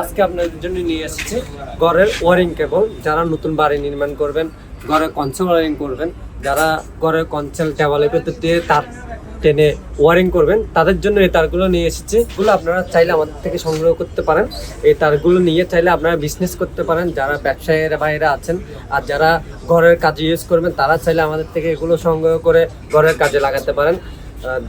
আজকে আপনাদের জন্য নিয়ে এসেছি ঘরের ওয়ারিং কেবল। যারা নতুন বাড়ি নির্মাণ করবেন ঘরে কনসেল ওয়ারিং করবেন, যারা ঘরের কনসেল ভেতর দিয়ে তার টেনে ওয়ারিং করবেন, তাদের জন্য এই তারগুলো নিয়ে এসেছি। এগুলো আপনারা চাইলে আমাদের থেকে সংগ্রহ করতে পারেন। এই তারগুলো নিয়ে চাইলে আপনারা বিজনেস করতে পারেন। যারা ব্যবসায়ীরা বাইরে আছেন আর যারা ঘরের কাজে ইউজ করবেন, তারা চাইলে আমাদের থেকে এগুলো সংগ্রহ করে ঘরের কাজে লাগাতে পারেন।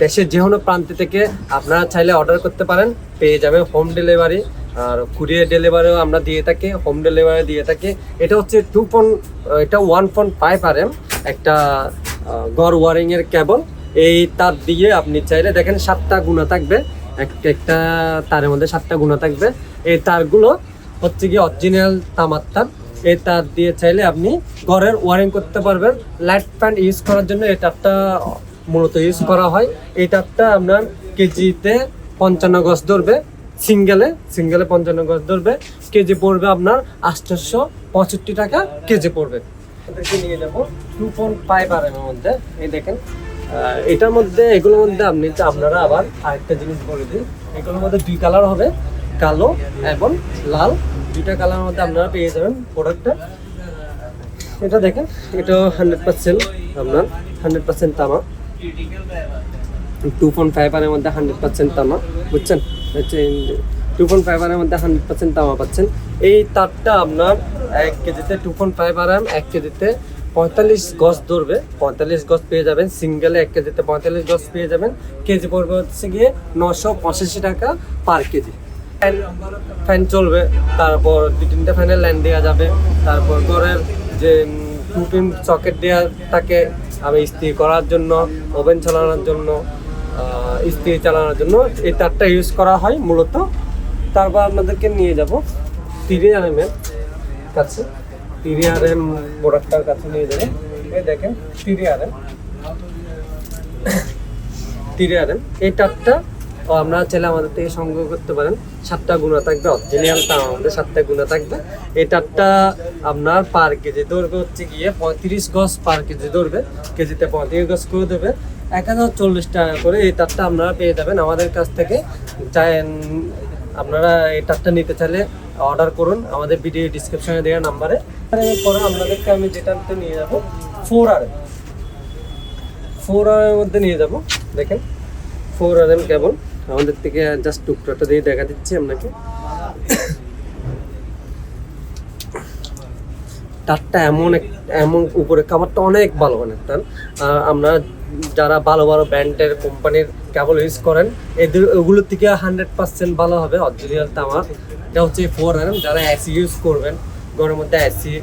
দেশের যে কোনো প্রান্ত থেকে আপনারা চাইলে অর্ডার করতে পারেন। পেয়ে যাবেন হোম ডেলিভারি আর কুরিয়ার ডেলিভারিও আমরা দিয়ে থাকি হোম ডেলিভারি দিয়ে থাকি। এটা হচ্ছে টু পয়েন্ট এটা one point five R M একটা গড় ওয়ারিংয়ের কেবল এই তার দিয়ে আপনি চাইলে দেখেন সাতটা গুণা থাকবে। এক- একটা তারের মধ্যে সাতটা গুণা থাকবে। এই তারগুলো হচ্ছে কি অরিজিনাল তামার তার এই তার দিয়ে চাইলে আপনি ঘরের ওয়ারিং করতে পারবেন। লাইট প্যান্ট ইউজ করার জন্য এই তারটা মূলত ইউজ করা হয়। এই তারটা আপনার কেজিতে পঞ্চান্ন গজ ধরবে। সিঙ্গেলে সিঙ্গেলে পঞ্চান্ন গজ ধরবে। কেজি পড়বে আপনার আটশোশো পঁয়ষট্টি টাকা কেজি পড়বে। এদেরকে নিয়ে যাব টু পয়েন্ট ফাইভ আর মধ্যে। এই দেখেন এটার মধ্যে, এগুলোর মধ্যে আপনি আপনারা আবার আরেকটা জিনিস বলে দিন। এগুলোর মধ্যে দুই কালার হবে, কালো এবং লাল। দুইটা কালারের মধ্যে আপনারা পেয়ে যাবেন প্রোডাক্টটা এটা দেখেন এটা হান্ড্রেড পার্সেন্ট আপনার হান্ড্রেড পার্সেন্ট তামা। টু পয়েন্ট ফাইভ আরের মধ্যে হান্ড্রেড পার্সেন্ট তামা, বুঝছেন? হচ্ছে টু পয়েন্ট ফাইভ আরের মধ্যে হান্ড্রেড পার্সেন্ট তামা পাচ্ছেন। এই তারটা আপনার এক কেজিতে টু পয়েন্ট ফাইভ আর এক কেজিতে পঁয়তাল্লিশ গজ ধরবে। পঁয়তাল্লিশ গজ পেয়ে যাবেন সিঙ্গেলে এক কেজিতে পঁয়তাল্লিশ গজ পেয়ে যাবেন। কেজি পড়বে হচ্ছে গিয়ে নশো পঁচাশি টাকা পার কেজি। ফ্যান ফ্যান চলবে, তারপর দু তিনটা ফ্যানের লাইন দেওয়া যাবে। তারপর ঘরের যে টু পিন সকেট দেওয়া তাকে আমি ইস্ত্রি করার জন্য ওভেন চালানোর জন্য আহ, ইস্ত্রি চালানোর জন্য এই তারটা ইউজ করা হয় মূলত। তারপর আপনাদেরকে নিয়ে যাব তিরি আর এম কাছে। তিরি আর এম প্রোডাক্টটার কাছে নিয়ে এই দেখেন তিরি আর এম তিরে আনেন এই তারটা আপনারা চাইলে আমাদের থেকে সংগ্রহ করতে পারেন। সাতটা গুণা থাকবে অরিজিনাল তার আমাদের সাতটা গুণা থাকবে। এই টাপটা আপনার পার কেজি দৌড়বে হচ্ছে গিয়ে পঁয়ত্রিশ গজ পার কেজি দৌড়বে কেজিতে পঁয়ত্রিশ গজ করে দেবে। এক হাজার চল্লিশ টাকা করে এই তারটা আপনারা পেয়ে যাবেন। আমাদের কাছ থেকে আপনারা এই তারটা নিতে চাইলে অর্ডার করুন। আমাদের ভিডিও ডিসক্রিপশনে দেওয়া নাম্বারে। পরে আপনাদেরকে আমি যেটাতে নিয়ে যাব, ফোর আর ফোর এর মধ্যে নিয়ে যাব। দেখেন, ফোর আর এম কেবল। আমাদের থেকে জাস্ট টুকরাটা দিয়ে দেখা দিচ্ছি আপনাকে। তারটা এমন এক, এমন উপরে কাভারটা অনেক ভালো তার। আর আমরা যারা ভালো ভালো ব্র্যান্ডের কোম্পানির কেবল ইউজ করেন, এদের, ওগুলোর থেকে হান্ড্রেড পার্সেন্ট ভালো হবে অরিজিনাল তামার এটা হচ্ছে ফোর আর যারা এসি ইউজ করবেন, ঘরের মধ্যে এসি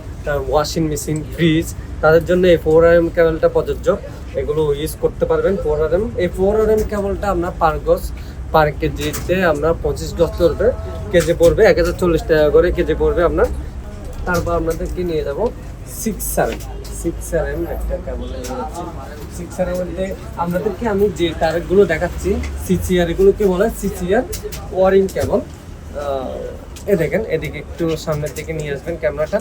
ওয়াশিং মেশিন ফ্রিজ তাদের জন্য এই ফোর আর এম কেবলটা প্রযোজ্য। এগুলো ইউজ করতে পারবেন ফোর আর এম এই ফোর আর এম কেবলটা আপনার পার গজ পার কেজিতে আপনার পঁচিশ গজ চলবে। কেজি পড়বে এক হাজার চল্লিশ টাকা করে, কেজি পড়বে আপনার তারপর আপনাদেরকে নিয়ে যাব? সিক্স সেভেন সিক্স সেভেন একটা সিক্স মধ্যে আপনাদেরকে আমি যে তারগুলো দেখাচ্ছি সিসিআর এগুলোকে বলে সিসিআর ওয়ারিং কেবল এ দেখেন, এদিকে একটু সামনের দিকে নিয়ে আসবেন ক্যামেরাটা।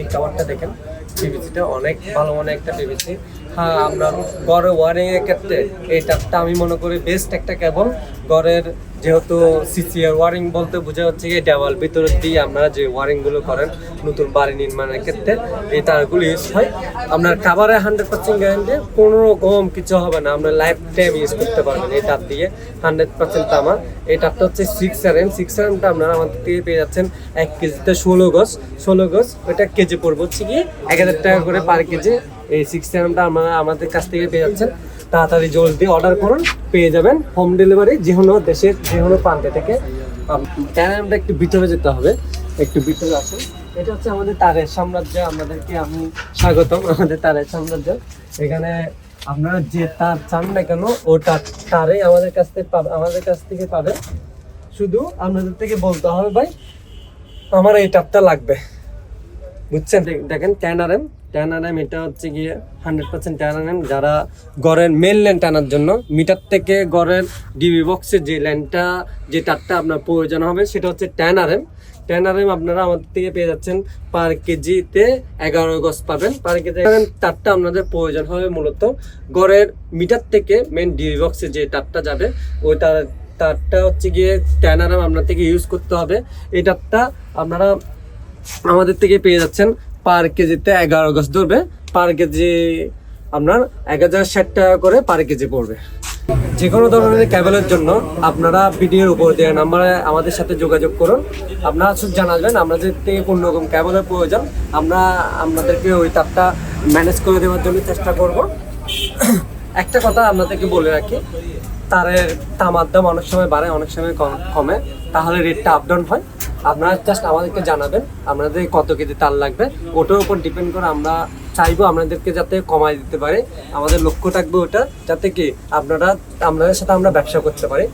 এই কাভারটা দেখেন। পিভিসিটা অনেক ভালো মনে একটা পিভিসি হ্যাঁ আপনার বড় ওয়ারিং এর ক্ষেত্রে এই টাপটা আমি মনে করি বেস্ট একটা কেবল ঘরের যেহেতু সিসিআর ওয়ারিং বলতে বোঝা হচ্ছে কি দেওয়াল ভিতরে দিয়ে আপনারা যে ওয়ারিংগুলো করেন, নতুন বাড়ি নির্মাণের ক্ষেত্রে, এই তারগুলো ইউজ হয়। আপনার কাভারে হান্ড্রেড পার্সেন্ট গ্যারান্টি কোনো রকম কিছু হবে না। আপনার লাইফ টাইম ইউজ করতে পারবেন এই তার দিয়ে। হান্ড্রেড পার্সেন্ট তামা। এই তারটা হচ্ছে সিক্স সেভেন সিক্স সেভেনটা আপনারা আমাদের থেকে পেয়ে যাচ্ছেন এক কেজিতে ষোলো গজ। ষোলো গজ, ওইটা কেজি পড়বে হচ্ছে কি, এক হাজার টাকা করে পার কেজি। এই সিক্স সেভেনটা আপনারা আমাদের কাছ থেকে পেয়ে যাচ্ছেন। তাড়াতাড়ি জলদি অর্ডার করুন, পেয়ে যাবেন। হোম ডেলিভারি যে কোনো দেশের যে কোনো প্রান্তে থেকে আমরা একটু ভিতরে যেতে হবে, একটু ভিতরে আসুন। এটা হচ্ছে আমাদের তারের সাম্রাজ্য, আমাদেরকে আমি স্বাগতম, আমাদের তারের সাম্রাজ্য। এখানে আপনারা যে তার চান না কেন ও তার আমাদের কাছ থেকে পাবে, আমাদের কাছ থেকে পাবেন শুধু আপনাদের থেকে বলতে হবে ভাই, আমার এই টাপটা লাগবে। বুঝছেন? দেখেন টেন এম এটা হচ্ছে গিয়ে হান্ড্রেড পার্সেন্ট এম যারা গড়ের মেন ল্যান্ড টানার জন্য মিটার থেকে গড়ের ডিবি বক্সের যে ল্যান্ডটা যে তারটা আপনার প্রয়োজন হবে, সেটা হচ্ছে আর এম আপনারা আমাদের থেকে পেয়ে যাচ্ছেন পার কেজিতে এগারো গজ পাবেন। পার কেজি তারটা আপনাদের প্রয়োজন হবে মূলত গড়ের মিটার থেকে মেন ডিবি বক্সে যে তারটা যাবে, ওই তার, তারটা হচ্ছে গিয়ে এম আপনার থেকে ইউজ করতে হবে। এই তারটা আপনারা আমাদের থেকে পেয়ে যাচ্ছেন পার কেজিতে এগারো গজ ধরবে। পার কেজি আপনার এক হাজার ষাট টাকা করে পার কেজি পড়বে। যে কোনো ধরনের ক্যাবেলের জন্য আপনারা ভিডিওর উপর দেওয়া নাম্বারে আমাদের সাথে যোগাযোগ করুন। আপনারা শুধু জানাবেন আমাদের থেকে কোন রকম ক্যাবেলের প্রয়োজন। আমরা আপনাদেরকে ওই তারটা ম্যানেজ করে দেওয়ার জন্য চেষ্টা করব। একটা কথা আপনাদেরকে বলে রাখি, তারের তামার দাম অনেক সময় বাড়ে, অনেক সময় কমে। তাহলে রেটটা আপ ডাউন হয়। আপনারা জাস্ট আমাদেরকে জানাবেন, আপনাদের কত কেজি তার লাগবে। ওটার উপর ডিপেন্ড করে আমরা চাইব আপনাদেরকে যাতে কমাই দিতে পারে। আমাদের লক্ষ্য থাকবে ওটা, যাতে কি আপনারা আপনাদের সাথে আমরা ব্যবসা করতে পারি।